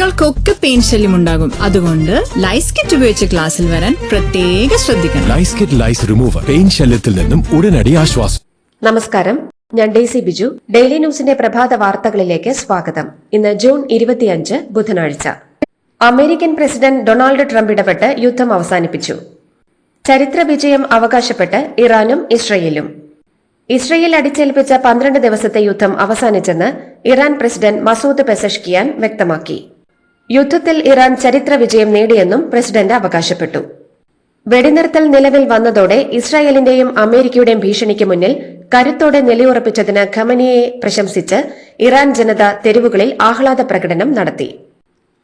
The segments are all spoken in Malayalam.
കുട്ടികൾക്കൊക്കെ പെയിൻ ശല്യം ഉണ്ടാകും. അതുകൊണ്ട് ലൈസ് കിറ്റ് ഉപയോഗിച്ച് ക്ലാസ്സിൽ വരാൻ പ്രത്യേക ശ്രദ്ധിക്കണം. Lice kit lice remover pain ശല്യത്തിൽ നിന്നും ഉടനടി ആശ്വാസം. നമസ്കാരം. ഞാൻ ഡെയ്സി ബിജു. ഡെയിലി ന്യൂസിന്റെ പ്രഭാത വാർത്തകളിലേക്ക് സ്വാഗതം. ഇന്ന് ജൂൺ ഇരുപത്തിയഞ്ച് ബുധനാഴ്ച. അമേരിക്കൻ പ്രസിഡന്റ് ഡൊണാൾഡ് ട്രംപ് ഇടപെട്ട് യുദ്ധം അവസാനിപ്പിച്ചു. ചരിത്ര വിജയം അവകാശപ്പെട്ട് ഇറാനും ഇസ്രയേലും. ഇസ്രയേൽ അടിച്ചേൽപ്പിച്ച പന്ത്രണ്ട് ദിവസത്തെ യുദ്ധം അവസാനിച്ചെന്ന് ഇറാൻ പ്രസിഡന്റ് മസൂദ് പെസഷ്കിയാൻ വ്യക്തമാക്കി. യുദ്ധത്തിൽ ഇറാൻ ചരിത്ര വിജയം നേടിയെന്നും പ്രസിഡന്റ് അവകാശപ്പെട്ടു. വെടിനിർത്തൽ നിലവിൽ വന്നതോടെ ഇസ്രായേലിന്റെയും അമേരിക്കയുടെയും ഭീഷണിക്ക് മുന്നിൽ കരുത്തോടെ നിലയുറപ്പിച്ചതിന് ഖമനിയെ പ്രശംസിച്ച് ഇറാൻ ജനത തെരുവുകളിൽ ആഹ്ലാദ പ്രകടനം നടത്തി.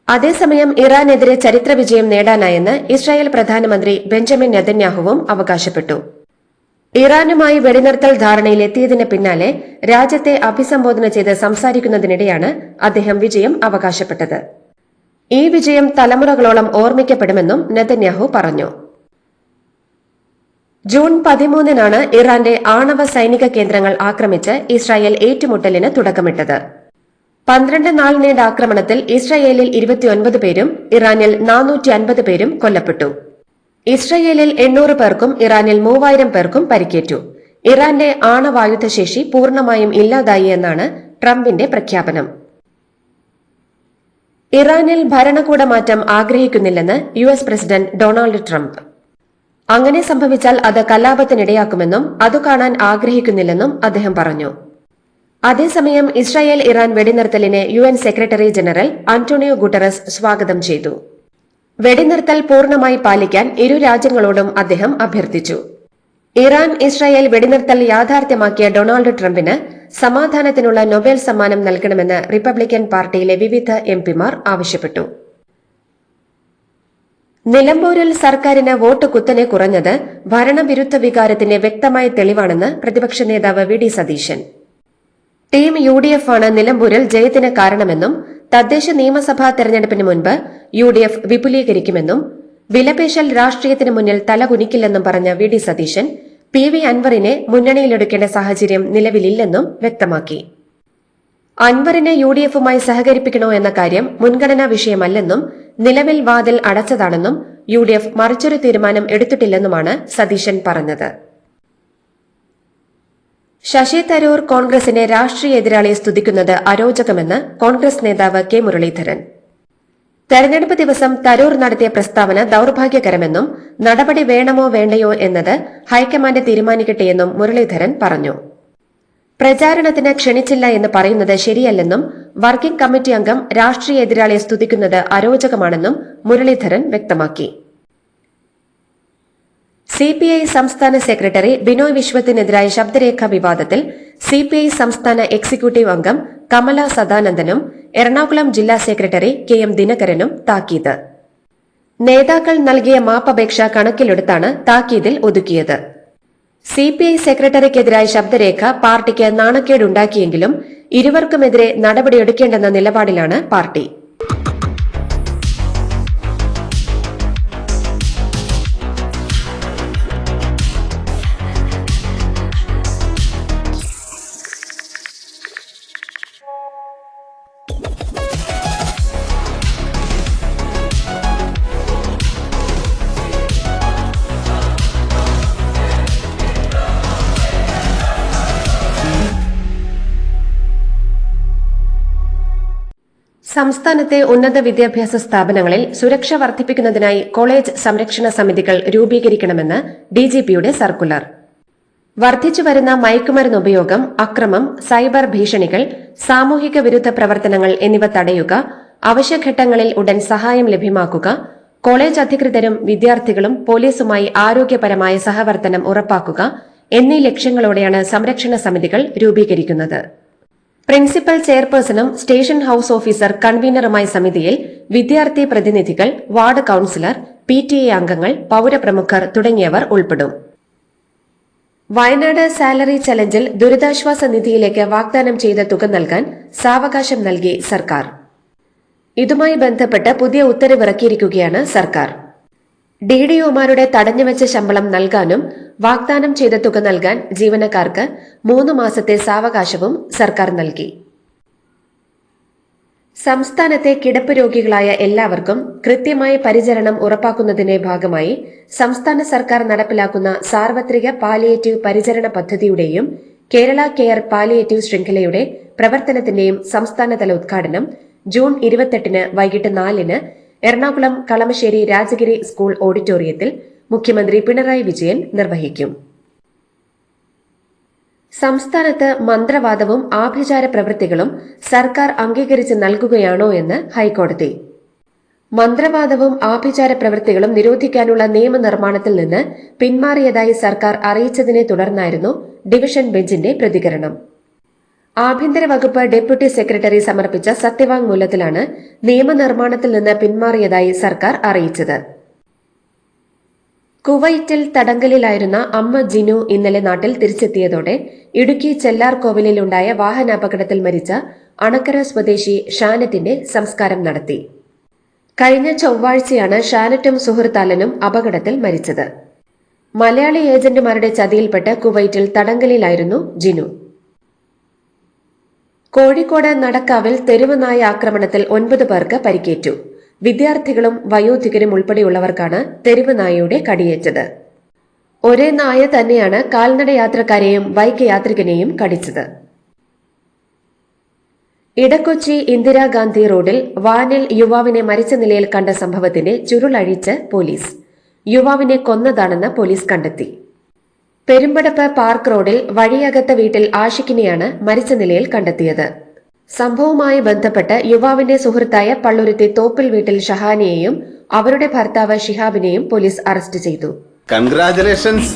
അതേസമയം ഇറാനെതിരെ ചരിത്ര വിജയം നേടാനായെന്ന് ഇസ്രായേൽ പ്രധാനമന്ത്രി ബെഞ്ചമിൻ നെതന്യാഹുവും അവകാശപ്പെട്ടു. ഇറാനുമായി വെടിനിർത്തൽ ധാരണയിലെത്തിയതിന് പിന്നാലെ രാജ്യത്തെ അഭിസംബോധന ചെയ്ത് സംസാരിക്കുന്നതിനിടെയാണ് അദ്ദേഹം വിജയം അവകാശപ്പെട്ടത്. ഈ വിജയം തലമുറകളോളം ഓർമ്മിക്കപ്പെടുമെന്നും നെതന്യാഹു പറഞ്ഞു. ജൂൺ പതിമൂന്നിനാണ് ഇറാന്റെ ആണവ സൈനിക കേന്ദ്രങ്ങൾ ആക്രമിച്ച് ഇസ്രായേൽ ഏറ്റുമുട്ടലിന് തുടക്കമിട്ടത്. പന്ത്രണ്ട് നാൾ നീണ്ട ആക്രമണത്തിൽ ഇസ്രായേലിൽ ഇരുപത്തിയൊൻപത് പേരും ഇറാനിൽ നാനൂറ്റി അൻപത് പേരും കൊല്ലപ്പെട്ടു. ഇസ്രായേലിൽ എണ്ണൂറ് പേർക്കും ഇറാനിൽ മൂവായിരം പേർക്കും പരിക്കേറ്റു. ഇറാന്റെ ആണവായുധശേഷി പൂർണമായും ഇല്ലാതായി എന്നാണ് ട്രംപിന്റെ പ്രഖ്യാപനം. ഇറാനിൽ ഭരണകൂട മാറ്റം ആഗ്രഹിക്കുന്നില്ലെന്ന് U S president Donald Trump. അങ്ങനെ സംഭവിച്ചാൽ അത് കലാപത്തിനിടയാക്കുമെന്നും അത് കാണാൻ ആഗ്രഹിക്കുന്നില്ലെന്നും അദ്ദേഹം പറഞ്ഞു. അതേസമയം Israel Iran വെടിനിർത്തലിനെ U N secretary general Antonio Guterres സ്വാഗതം ചെയ്തു. വെടിനിർത്തൽ പൂർണമായി പാലിക്കാൻ ഇരു രാജ്യങ്ങളോടും അദ്ദേഹം അഭ്യർത്ഥിച്ചു. ഇറാൻ ഇസ്രായേൽ വെടിനിർത്തൽ യാഥാർത്ഥ്യമാക്കിയ ഡൊണാൾഡ് ട്രംപിന് സമാധാനത്തിനുള്ള നൊബേൽ സമ്മാനം നൽകണമെന്ന് റിപ്പബ്ലിക്കൻ പാർട്ടിയിലെ വിവിധ എംപിമാർ ആവശ്യപ്പെട്ടു. നിലമ്പൂരിൽ സർക്കാരിന് വോട്ട് കുത്തനെ കുറഞ്ഞത് ഭരണവിരുദ്ധ വികാരത്തിന്റെ വ്യക്തമായ തെളിവാണെന്ന് പ്രതിപക്ഷ നേതാവ് V D Satheesan. Team U D F ആണ് നിലമ്പൂരിൽ ജയത്തിന് കാരണമെന്നും തദ്ദേശ നിയമസഭാ തെരഞ്ഞെടുപ്പിന് മുൻപ് യു ഡി എഫ് വിപുലീകരിക്കുമെന്നും വിലപേശൽ രാഷ്ട്രീയത്തിന് മുന്നിൽ തലകുനിക്കില്ലെന്നും പറഞ്ഞ V D Satheesan P V അൻവറിനെ മുന്നണിയിലെടുക്കേണ്ട സാഹചര്യം നിലവിലില്ലെന്നും വ്യക്തമാക്കി. അൻവറിനെ യു ഡി എഫുമായി സഹകരിപ്പിക്കണോ എന്ന കാര്യം മുൻഗണനാ വിഷയമല്ലെന്നും നിലവിൽ വാതിൽ അടച്ചതാണെന്നും യു ഡി എഫ് മറിച്ചൊരു തീരുമാനം എടുത്തിട്ടില്ലെന്നുമാണ് സതീശൻ പറഞ്ഞത്. ശശി തരൂർ കോൺഗ്രസിനെ രാഷ്ട്രീയ എതിരാളിയെ സ്തുതിക്കുന്നത് അരോചകമെന്ന് കോൺഗ്രസ് നേതാവ് കെ മുരളീധരൻ. തെരഞ്ഞെടുപ്പ് ദിവസം തരൂർ നടത്തിയ പ്രസ്താവന ദൌർഭാഗ്യകരമെന്നും നടപടി വേണമോ വേണ്ടയോ എന്നത് ഹൈക്കമാൻഡ് തീരുമാനിക്കട്ടെയെന്നും മുരളീധരൻ പറഞ്ഞു. പ്രചാരണത്തിന് ക്ഷണിച്ചില്ല എന്ന് പറയുന്നത് ശരിയല്ലെന്നും വർക്കിംഗ് കമ്മിറ്റി അംഗം രാഷ്ട്രീയ എതിരാളിയെ സ്തുതിക്കുന്നത് അരോചകമാണെന്നും മുരളീധരൻ വ്യക്തമാക്കി. സിപിഐ സംസ്ഥാന സെക്രട്ടറി ബിനോയ് വിശ്വത്തിനെതിരായ ശബ്ദരേഖ വിവാദത്തിൽ സിപിഐ സംസ്ഥാന എക്സിക്യൂട്ടീവ് അംഗം കമല സദാനന്ദനും എറണാകുളം ജില്ലാ സെക്രട്ടറി കെ എം ദിനകരനും താക്കീത്. നേതാക്കൾ നൽകിയ മാപ്പപേക്ഷ കണക്കിലെടുത്താണ് താക്കീതിൽ ഒതുക്കിയത്. സിപിഐ സെക്രട്ടറിക്കെതിരായ ശബ്ദരേഖ പാർട്ടിക്ക് നാണക്കേടുണ്ടാക്കിയെങ്കിലും ഇരുവർക്കുമെതിരെ നടപടിയെടുക്കേണ്ടെന്ന നിലപാടിലാണ് പാർട്ടി. സംസ്ഥാനത്തെ ഉന്നത വിദ്യാഭ്യാസ സ്ഥാപനങ്ങളിൽ സുരക്ഷ വർദ്ധിപ്പിക്കുന്നതിനായി കോളേജ് സംരക്ഷണ സമിതികൾ രൂപീകരിക്കണമെന്ന് ഡിജിപിയുടെ സർക്കുലർ. വർദ്ധിച്ചുവരുന്ന മയക്കുമരുന്ന് ഉപയോഗം അക്രമം സൈബർ ഭീഷണികൾ സാമൂഹിക വിരുദ്ധ പ്രവർത്തനങ്ങൾ എന്നിവ തടയുക അവശ്യഘട്ടങ്ങളിൽ ഉടൻ സഹായം ലഭ്യമാക്കുക കോളേജ് അധികൃതരും വിദ്യാർത്ഥികളും പോലീസുമായി ആരോഗ്യപരമായ സഹവർത്തനം ഉറപ്പാക്കുക എന്നീ ലക്ഷ്യങ്ങളോടെയാണ് സംരക്ഷണ സമിതികൾ രൂപീകരിക്കുന്നത്. പ്രിൻസിപ്പൽ ചെയർപേഴ്സണും സ്റ്റേഷൻ ഹൌസ് ഓഫീസർ കൺവീനറുമായ സമിതിയിൽ വിദ്യാർത്ഥി പ്രതിനിധികൾ ward councillor P T A അംഗങ്ങൾ പൌരപ്രമുഖർ തുടങ്ങിയവർ ഉൾപ്പെടും. വയനാട് സാലറി ചലഞ്ചിൽ ദുരിതാശ്വാസ നിധിയിലേക്ക് വാഗ്ദാനം ചെയ്ത തുക നൽകാൻ സാവകാശം നൽകി സർക്കാർ. ഇതുമായി ബന്ധപ്പെട്ട് പുതിയ ഉത്തരവിറക്കിയിരിക്കുകയാണ് സർക്കാർ. ഡി ഡി ഒമാരുടെ തടഞ്ഞുവെച്ച ശമ്പളം നൽകാനും വാഗ്ദാനം ചെയ്ത തുക നൽകാൻ ജീവനക്കാർക്ക് മൂന്ന് മാസത്തെ സാവകാശവും സർക്കാർ നൽകി. സംസ്ഥാനത്തെ കിടപ്പ് രോഗികളായ എല്ലാവർക്കും കൃത്യമായ പരിചരണം ഉറപ്പാക്കുന്നതിന്റെ ഭാഗമായി സംസ്ഥാന സർക്കാർ നടപ്പിലാക്കുന്ന സാർവത്രിക പാലിയേറ്റീവ് പരിചരണ പദ്ധതിയുടെയും കേരള കെയർ പാലിയേറ്റീവ് ശൃംഖലയുടെ പ്രവർത്തനത്തിന്റെയും സംസ്ഥാനതല ഉദ്ഘാടനം ജൂൺ ഇരുപത്തെട്ടിന് വൈകിട്ട് നാലിന് എറണാകുളം കളമശ്ശേരി രാജഗിരി സ്കൂൾ ഓഡിറ്റോറിയത്തിൽ മുഖ്യമന്ത്രി പിണറായി വിജയൻ നിർവഹിക്കും. സംസ്ഥാനത്ത് മന്ത്രവാദവും ആഭിചാര പ്രവൃത്തികളും സർക്കാർ അംഗീകരിച്ച് നൽകുകയാണോ എന്ന് ഹൈക്കോടതി. മന്ത്രവാദവും ആഭിചാര പ്രവൃത്തികളും നിരോധിക്കാനുള്ള നിയമനിർമ്മാണത്തിൽ നിന്ന് പിന്മാറിയതായി സർക്കാർ അറിയിച്ചതിനെ തുടർന്നായിരുന്നു ഡിവിഷൻ ബെഞ്ചിന്റെ പ്രതികരണം. ആഭ്യന്തര വകുപ്പ് ഡെപ്യൂട്ടി സെക്രട്ടറി സമർപ്പിച്ച സത്യവാങ്മൂലത്തിലാണ് നിയമനിർമ്മാണത്തിൽ നിന്ന് പിന്മാറിയതായി സർക്കാർ അറിയിച്ചത്. കുവൈറ്റിൽ തടങ്കലിലായിരുന്ന അമ്മ ജിനു ഇന്നലെ നാട്ടിൽ തിരിച്ചെത്തിയതോടെ ഇടുക്കി ചെല്ലാർ ചെല്ലാർകോവിലിലുണ്ടായ വാഹനാപകടത്തിൽ മരിച്ച അണക്കര സ്വദേശി ഷാനറ്റിന്റെ സംസ്കാരം നടത്തി. കഴിഞ്ഞ ചൊവ്വാഴ്ചയാണ് ഷാനറ്റും സുഹൃത്താലനും അപകടത്തിൽ മരിച്ചത്. മലയാളി ഏജന്റുമാരുടെ ചതിയിൽപ്പെട്ട് കുവൈറ്റിൽ തടങ്കലിലായിരുന്നു ജിനു. കോഴിക്കോട് നടക്കാവിൽ തെരുവ് നായ ആക്രമണത്തിൽ ഒൻപത് പേർക്ക് പരിക്കേറ്റു. വിദ്യാർത്ഥികളും വയോധികരും ഉൾപ്പെടെയുള്ളവർക്കാണ് തെരുവ് നായയുടെ കടിയേറ്റത്. ഒരേ നായ തന്നെയാണ് കാൽനട യാത്രക്കാരെയും ബൈക്ക് യാത്രികനെയും കടിച്ചത്. ഇടക്കൊച്ചി ഇന്ദിരാഗാന്ധി റോഡിൽ വാനിൽ യുവാവിനെ മരിച്ച നിലയിൽ കണ്ട സംഭവത്തിന്റെ ചുരുളഴിച്ച് പോലീസ്. യുവാവിനെ കൊന്നതാണെന്ന് പോലീസ് കണ്ടെത്തി. പെരുമ്പടപ്പ് പാർക്ക് റോഡിൽ വഴിയകത്ത വീട്ടിൽ ആഷിഖിനെയാണ് മരിച്ച നിലയിൽ കണ്ടെത്തിയത്. സംഭവവുമായി ബന്ധപ്പെട്ട് യുവാവിന്റെ സുഹൃത്തായ പള്ളുരുത്തി തോപ്പിൽ വീട്ടിൽ ഷഹാനിയെയും അവരുടെ ഭർത്താവ് ഷിഹാബിനെയും പോലീസ് അറസ്റ്റ് ചെയ്തു. കൺഗ്രാചുലേഷൻസ്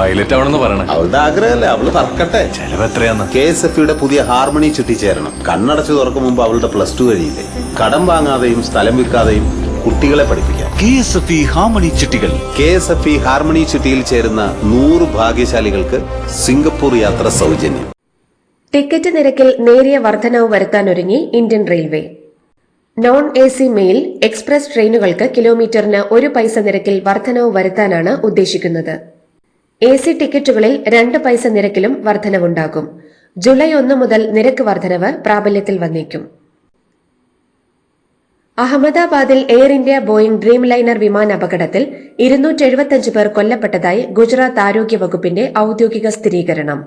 പൈലറ്റ് ആവണമെന്ന് പറയണം. അവളുടെ ആഗ്രഹമല്ലേ? അവൾ പറക്കട്ടെ. ചെലവ് എത്രയാന്ന്? കെ എസ് എഫ് യുടെ പുതിയ ഹാർമണി ചുറ്റിച്ചേരണം. കണ്ണടച്ചു തുറക്കും മുമ്പ് അവളുടെ പ്ലസ് ടു കഴിയില്ലേ? കടം വാങ്ങാതെയും സ്ഥലം വിൽക്കാതെയും കുട്ടികളെ പഠിപ്പിക്കാം. K S F E harmony ചിട്ടികൾ K S F E harmony ചുറ്റിയിൽ ചേരുന്ന നൂറ് ഭാഗ്യശാലികൾക്ക് സിംഗപ്പൂർ യാത്ര സൗജന്യം. ടിക്കറ്റ് നിരക്കിൽ നേരിയ വർധനവ് വരുത്താനൊരുങ്ങി Indian railway. Non A C mail express ട്രെയിനുകൾക്ക് കിലോമീറ്ററിന് ഒരു പൈസ നിരക്കിൽ വർധനവ് വരുത്താനാണ് ഉദ്ദേശിക്കുന്നത്. എ സി ടിക്കറ്റുകളിൽ രണ്ട് പൈസ നിരക്കിലും വർധനവുണ്ടാകും. ജൂലൈ ഒന്ന് മുതൽ നിരക്ക് വർധനവ് പ്രാബല്യത്തിൽ വന്നേക്കും. അഹമ്മദാബാദിൽ Air India Boeing dream liner വിമാന അപകടത്തിൽ ഇരുന്നൂറ്റി എഴുപത്തിയഞ്ച് പേർ കൊല്ലപ്പെട്ടതായി ഗുജറാത്ത് ആരോഗ്യ വകുപ്പിന്റെ ഔദ്യോഗിക സ്ഥിരീകരണം.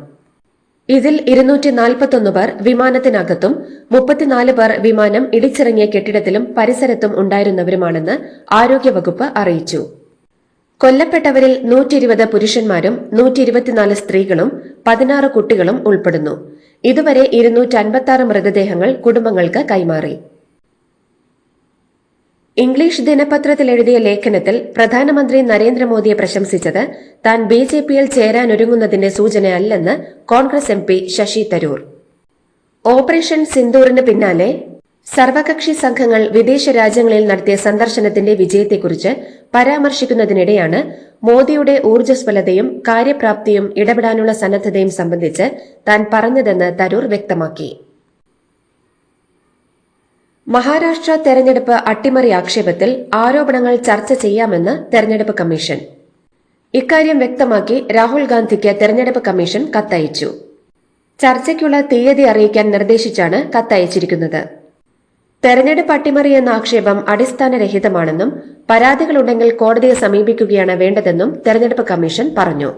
ഇതിൽ ഇരുന്നൂറ്റി നാൽപ്പത്തൊന്ന് പേർ വിമാനത്തിനകത്തും മുപ്പത്തിനാല് പേർ വിമാനം ഇടിച്ചിറങ്ങിയ കെട്ടിടത്തിലും പരിസരത്തും ഉണ്ടായിരുന്നവരുമാണെന്ന് ആരോഗ്യവകുപ്പ് അറിയിച്ചു. കൊല്ലപ്പെട്ടവരിൽ നൂറ്റി ഇരുപത് പുരുഷന്മാരും നൂറ്റി ഇരുപത്തിനാല് സ്ത്രീകളും പതിനാറ് കുട്ടികളും ഉൾപ്പെടുന്നു. ഇതുവരെ ഇരുന്നൂറ്റി അൻപത്തി മൃതദേഹങ്ങൾ കുടുംബങ്ങൾക്ക് കൈമാറി. ഇംഗ്ലീഷ് ദിനപത്രത്തിൽ എഴുതിയ ലേഖനത്തിൽ പ്രധാനമന്ത്രി നരേന്ദ്രമോദിയെ പ്രശംസിച്ചത് താൻ ബി ജെ പിയിൽ ചേരാനൊരുങ്ങുന്നതിന്റെ സൂചനയല്ലെന്ന് Congress M P Shashi Tharoor. Operation സിന്ദൂറിന് പിന്നാലെ സർവകക്ഷി സംഘങ്ങൾ വിദേശ രാജ്യങ്ങളിൽ നടത്തിയ സന്ദർശനത്തിന്റെ വിജയത്തെക്കുറിച്ച് പരാമർശിക്കുന്നതിനിടെയാണ് മോദിയുടെ ഊർജസ്വലതയും കാര്യപ്രാപ്തിയും ഇടപെടാനുള്ള സന്നദ്ധതയും സംബന്ധിച്ച് താൻ പറഞ്ഞതെന്ന് തരൂർ വ്യക്തമാക്കി. മഹാരാഷ്ട്ര തെരഞ്ഞെടുപ്പ് അട്ടിമറി ആക്ഷേപത്തിൽ ആരോപണങ്ങൾ ചർച്ച ചെയ്യാമെന്ന് തെരഞ്ഞെടുപ്പ് കമ്മീഷൻ. ഇക്കാര്യം വ്യക്തമാക്കി രാഹുൽ ഗാന്ധിക്ക് തെരഞ്ഞെടുപ്പ് കമ്മീഷൻ കത്തയച്ചു. ചർച്ചയ്ക്കുള്ള തീയതി അറിയിക്കാൻ നിർദ്ദേശിച്ചാണ് കത്തയച്ചിരിക്കുന്നത്. തെരഞ്ഞെടുപ്പ് അട്ടിമറി എന്ന ആക്ഷേപം അടിസ്ഥാനരഹിതമാണെന്നും പരാതികളുണ്ടെങ്കിൽ കോടതിയെ സമീപിക്കുകയാണ് വേണ്ടതെന്നും തെരഞ്ഞെടുപ്പ് കമ്മീഷൻ പറഞ്ഞു.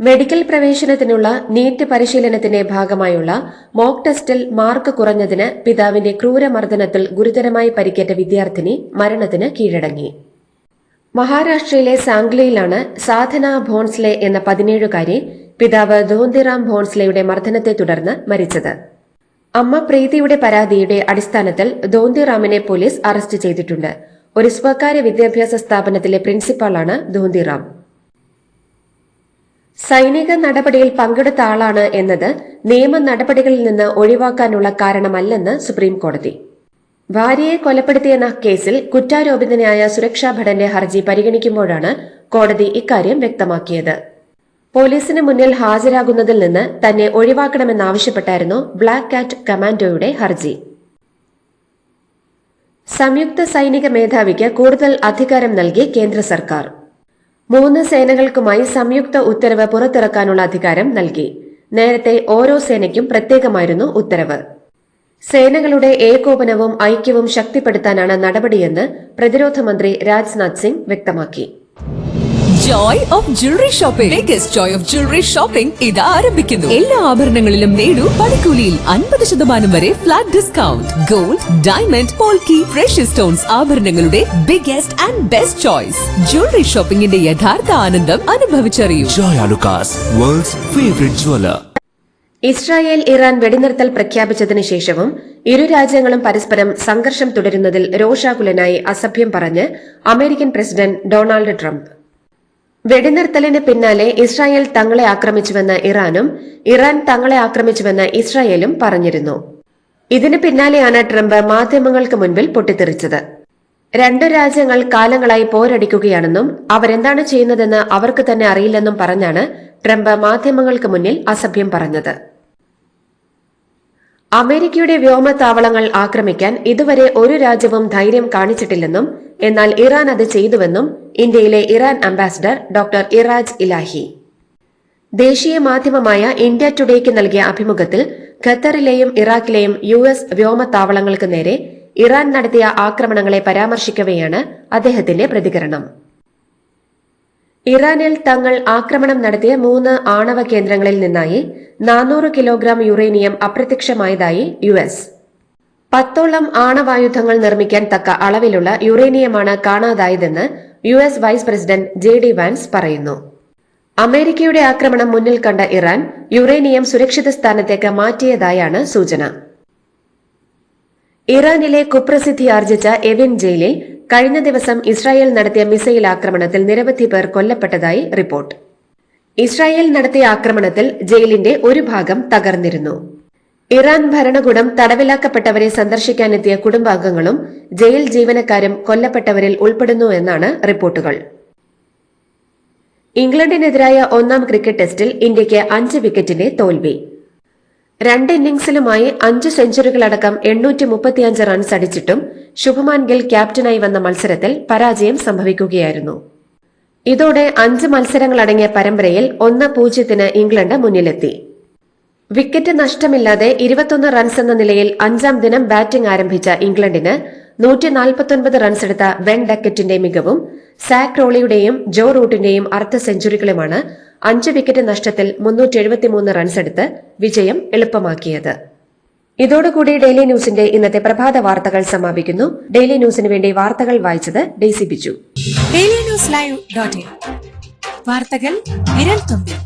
മെഡിക്കൽ പ്രവേശനത്തിനുള്ള നീറ്റ് പരിശീലനത്തിന്റെ ഭാഗമായുള്ള മോക്ക് ടെസ്റ്റിൽ മാർക്ക് കുറഞ്ഞതിന് പിതാവിന്റെ ക്രൂരമർദ്ദനത്തിൽ ഗുരുതരമായി പരിക്കേറ്റ വിദ്യാർത്ഥിനി മരണത്തിന് കീഴടങ്ങി. മഹാരാഷ്ട്രയിലെ സാംഗ്ലിയിലാണ് സാധന ഭോൺസ്ലെ എന്ന പതിനേഴുകാരി പിതാവ് ധോന്തിറാം ഭോൺസ്ലെയുടെ മർദ്ദനത്തെ തുടർന്ന് മരിച്ചത്. അമ്മ പ്രീതിയുടെ പരാതിയുടെ അടിസ്ഥാനത്തിൽ ധോന്തിറാമിനെ പോലീസ് അറസ്റ്റ് ചെയ്തിട്ടുണ്ട്. ഒരു സ്വകാര്യ വിദ്യാഭ്യാസ സ്ഥാപനത്തിലെ പ്രിൻസിപ്പാളാണ് ധോന്തിറാം സൈനിക നടപടിയിൽ പങ്കെടുത്ത ആളാണ് എന്നത് നിയമ നടപടികളിൽ നിന്ന് ഒഴിവാക്കാനുള്ള കാരണമല്ലെന്ന് സുപ്രീം കോടതി ഭാര്യയെ കൊലപ്പെടുത്തിയെന്ന കേസിൽ കുറ്റാരോപിതനായ സുരക്ഷാ ഭടന്റെ ഹർജി പരിഗണിക്കുമ്പോഴാണ് കോടതി ഇക്കാര്യം വ്യക്തമാക്കിയത്. പോലീസിന് മുന്നിൽ ഹാജരാകുന്നതിൽ നിന്ന് തന്നെ ഒഴിവാക്കണമെന്നാവശ്യപ്പെട്ടായിരുന്നു ബ്ലാക്ക് കാറ്റ് കമാൻഡോയുടെ ഹർജി. സംയുക്ത സൈനിക മേധാവിക്ക് കൂടുതൽ അധികാരം നൽകി കേന്ദ്ര സർക്കാർ. മൂന്ന് സേനകൾക്കുമായി സംയുക്ത ഉത്തരവ് പുറത്തിറക്കാനുള്ള അധികാരം നൽകി. നേരത്തെ ഓരോ സേനയ്ക്കും പ്രത്യേകമായിരുന്നു ഉത്തരവ്. സേനകളുടെ ഏകോപനവും ഐക്യവും ശക്തിപ്പെടുത്താനാണ് നടപടിയെന്ന് പ്രതിരോധ മന്ത്രി രാജ്നാഥ് സിംഗ് വ്യക്തമാക്കി. Joy of jewellery shopping biggest joy of jewellery shopping ഇത് ആരംഭിക്കുന്നു. എല്ലാ ആഭരണങ്ങളിലും നേടൂ പണിക്കൂലിയിൽ അൻപത് ശതമാനം വരെ flat discount gold diamond polki precious stones ആഭരണങ്ങളുടെ biggest and best choice jewellery ഷോപ്പിംഗിന്റെ യഥാർത്ഥ ആനന്ദം അനുഭവിച്ചറിയൂ. Joy Alukkas world's favorite jeweler. Israel Iran വെടിനിർത്തൽ പ്രഖ്യാപിച്ചതിനു ശേഷവും ഇരു രാജ്യങ്ങളും പരസ്പരം സംഘർഷം തുടരുന്നതിൽ രോഷാകുലനായി അസഭ്യം പറഞ്ഞ് അമേരിക്കൻ പ്രസിഡന്റ് ഡൊണാൾഡ് ട്രംപ്. വെടിനിർത്തലിന് പിന്നാലെ ഇസ്രായേൽ തങ്ങളെ ആക്രമിച്ചുവെന്ന് ഇറാനും ഇറാൻ തങ്ങളെ ആക്രമിച്ചുവെന്ന് ഇസ്രായേലും പറഞ്ഞിരുന്നു. ഇതിന് പിന്നാലെയാണ് ട്രംപ് മാധ്യമങ്ങൾക്ക് മുൻപിൽ പൊട്ടിത്തെറിച്ചത്. രണ്ടു രാജ്യങ്ങൾ കാലങ്ങളായി പോരടിക്കുകയാണെന്നും അവരെന്താണ് ചെയ്യുന്നതെന്ന് അവർക്ക് തന്നെ അറിയില്ലെന്നും പറഞ്ഞാണ് ട്രംപ് മാധ്യമങ്ങൾക്ക് മുന്നിൽ അസഭ്യം പറഞ്ഞത്. അമേരിക്കയുടെ വ്യോമത്താവളങ്ങൾ ആക്രമിക്കാൻ ഇതുവരെ ഒരു രാജ്യവും ധൈര്യം കാണിച്ചിട്ടില്ലെന്നും എന്നാൽ ഇറാൻ അത് ചെയ്തുവെന്നും ഇന്ത്യയിലെ Iran ambassador doctor Iraj Elahi. ദേശീയ മാധ്യമമായ ഇന്ത്യ ടുഡേക്ക് നൽകിയ അഭിമുഖത്തിൽ ഖത്തറിലെയും ഇറാഖിലെയും യു എസ് വ്യോമത്താവളങ്ങൾക്ക് നേരെ ഇറാൻ നടത്തിയ ആക്രമണങ്ങളെ പരാമർശിക്കവെയാണ് അദ്ദേഹത്തിന്റെ പ്രതികരണം. ഇറാനിൽ തങ്ങൾ ആക്രമണം നടത്തിയ മൂന്ന് ആണവ കേന്ദ്രങ്ങളിൽ നിന്നായി നാനൂറ് കിലോഗ്രാം യുറേനിയം അപ്രത്യക്ഷമായതായി യു എസ്. പത്തോളം ആണവായുധങ്ങൾ നിർമ്മിക്കാൻ തക്ക അളവിലുള്ള യുറേനിയമാണ് കാണാതായതെന്ന് U S vice president J D Vance പറയുന്നു. അമേരിക്കയുടെ ആക്രമണം മുന്നിൽ കണ്ട ഇറാൻ യുറേനിയം സുരക്ഷിത സ്ഥാനത്തേക്ക് മാറ്റിയതായാണ് സൂചന. ഇറാനിലെ കുപ്രസിദ്ധി ആർജിച്ച എവിൻ ജയിലിൽ കഴിഞ്ഞ ദിവസം ഇസ്രായേൽ നടത്തിയ മിസൈൽ ആക്രമണത്തിൽ നിരവധി പേർ കൊല്ലപ്പെട്ടതായി റിപ്പോർട്ട്. ഇസ്രായേൽ നടത്തിയ ആക്രമണത്തിൽ ജയിലിന്റെ ഒരു ഭാഗം തകർന്നിരുന്നു. ഇറാൻ ഭരണകൂടം തടവിലാക്കപ്പെട്ടവരെ സന്ദർശിക്കാനെത്തിയ കുടുംബാംഗങ്ങളും ജയിൽ ജീവനക്കാരും കൊല്ലപ്പെട്ടവരിൽ ഉൾപ്പെടുന്നു എന്നാണ് റിപ്പോർട്ടുകൾ. ഇംഗ്ലണ്ടിനെതിരായ ഒന്നാം ക്രിക്കറ്റ് ടെസ്റ്റിൽ ഇന്ത്യയ്ക്ക് അഞ്ച് വിക്കറ്റിന്റെ തോൽവി. രണ്ട് ഇന്നിംഗ്സിലുമായി അഞ്ച് സെഞ്ചുറികളടക്കം എണ്ണൂറ്റി മുപ്പത്തിയഞ്ച് റൺസ് അടിച്ചിട്ടും ശുഭമാൻ ഗിൽ ക്യാപ്റ്റനായി വന്ന മത്സരത്തിൽ പരാജയം സംഭവിക്കുകയായിരുന്നു. ഇതോടെ അഞ്ച് മത്സരങ്ങളടങ്ങിയ പരമ്പരയിൽ ഒന്ന് പൂജ്യത്തിന് ഇംഗ്ലണ്ട് മുന്നിലെത്തി. വിക്കറ്റ് നഷ്ടമില്ലാതെ ഇരുപത്തൊന്ന് റൺസ് എന്ന നിലയിൽ അഞ്ചാം ദിനം ബാറ്റിംഗ് ആരംഭിച്ച ഇംഗ്ലണ്ടിന് നൂറ്റി നാൽപ്പത്തൊൻപത് റൺസെടുത്ത വെൻ ഡക്കറ്റിന്റെ മികവും സാക് റോളിയുടെയും ജോ റൂട്ടിന്റെയും അർദ്ധ സെഞ്ചുറികളുമാണ് അഞ്ച് വിക്കറ്റ് നഷ്ടത്തിൽ മുന്നൂറ്റി എഴുപത്തിമൂന്ന് റൺസെടുത്ത് വിജയം എളുപ്പമാക്കിയത്. ഇതോടുകൂടി ഡെയിലി ന്യൂസിന്റെ ഇന്നത്തെ പ്രഭാത വാർത്തകൾ സമാപിക്കുന്നു. ഡെയിലി ന്യൂസിന് വേണ്ടി വാർത്തകൾ വായിച്ചത് Daisy Biju. Daily news live വാർത്തകൾ വിരൽ തുമ്പിൽ.